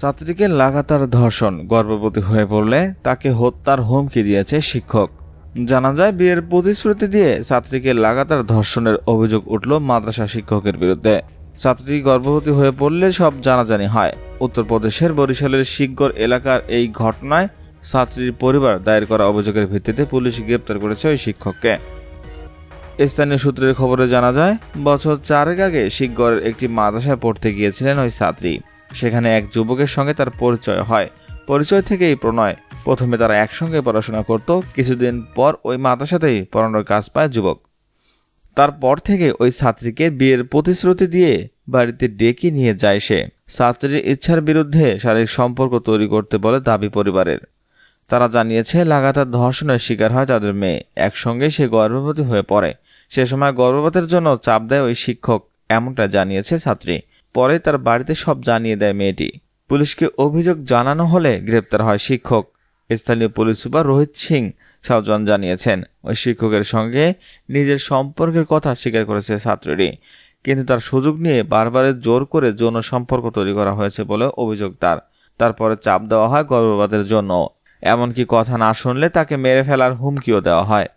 ছাত্রীকে লাগাতার ধর্ষণ, গর্ভবতী হয়ে পড়লে তাকে হত্যার হুমকি দিয়েছে শিক্ষক। জানা যায়, বিয়ের প্রতিশ্রুতি দিয়ে ছাত্রীকে লাগাতার ধর্ষণের অভিযোগ উঠল মাদ্রাসা শিক্ষকের বিরুদ্ধে। ছাত্রী গর্ভবতী হয়ে পড়লে সব জানাজানি হয়। উত্তরপ্রদেশের বরিশালের শিখগড় এলাকার এই ঘটনায় ছাত্রীর পরিবার দায়ের করা অভিযোগের ভিত্তিতে পুলিশ গ্রেপ্তার করেছে ওই শিক্ষককে। স্থানীয় সূত্রের খবরে জানা যায়, বছর চারেক আগে শিখগড়ের একটি মাদ্রাসায় পড়তে গিয়েছিলেন ওই ছাত্রী। সেখানে এক যুবকের সঙ্গে তার পরিচয় হয়। পরিচয় থেকেই প্রণয় প্রথমে তারা একসঙ্গে পড়াশোনা করত, কিছুদিন পর ওই মাদ্রাসাতেই পড়ানোর কাজ পায় যুবক। তারপর থেকে ওই ছাত্রীকে বিয়ের প্রতিশ্রুতি দিয়ে বাড়িতে ডেকে নিয়ে যায় সে। ছাত্রীর ইচ্ছার বিরুদ্ধে শারীরিক সম্পর্ক তৈরি করতে বলে দাবি পরিবারের। তারা জানিয়েছে, লাগাতার ধর্ষণের শিকার হয় তাদের মেয়ে। একসঙ্গে সে গর্ভবতী হয়ে পড়ে। সে সময় গর্ভপাতের জন্য চাপ দেয় ওই শিক্ষক, এমনটা জানিয়েছে ছাত্রী। পরে তার বাড়িতে সব জানিয়ে দেয় মেয়েটি। পুলিশকে অভিযোগ জানানো হলে গ্রেপ্তার হয় শিক্ষক। স্থানীয় পুলিশ সুপার রোহিত সিং সাউজন জানিয়েছেন, ওই শিক্ষকের সঙ্গে নিজের সম্পর্কের কথা স্বীকার করেছে ছাত্রীটি। কিন্তু তার সুযোগ নিয়ে বারবারের জোর করে যৌন সম্পর্ক তৈরি করা হয়েছে বলে অভিযোগ তার। তারপরে চাপ দেওয়া হয় গর্ভপাতের জন্য। এমনকি কথা না শুনলে তাকে মেরে ফেলার হুমকিও দেওয়া হয়।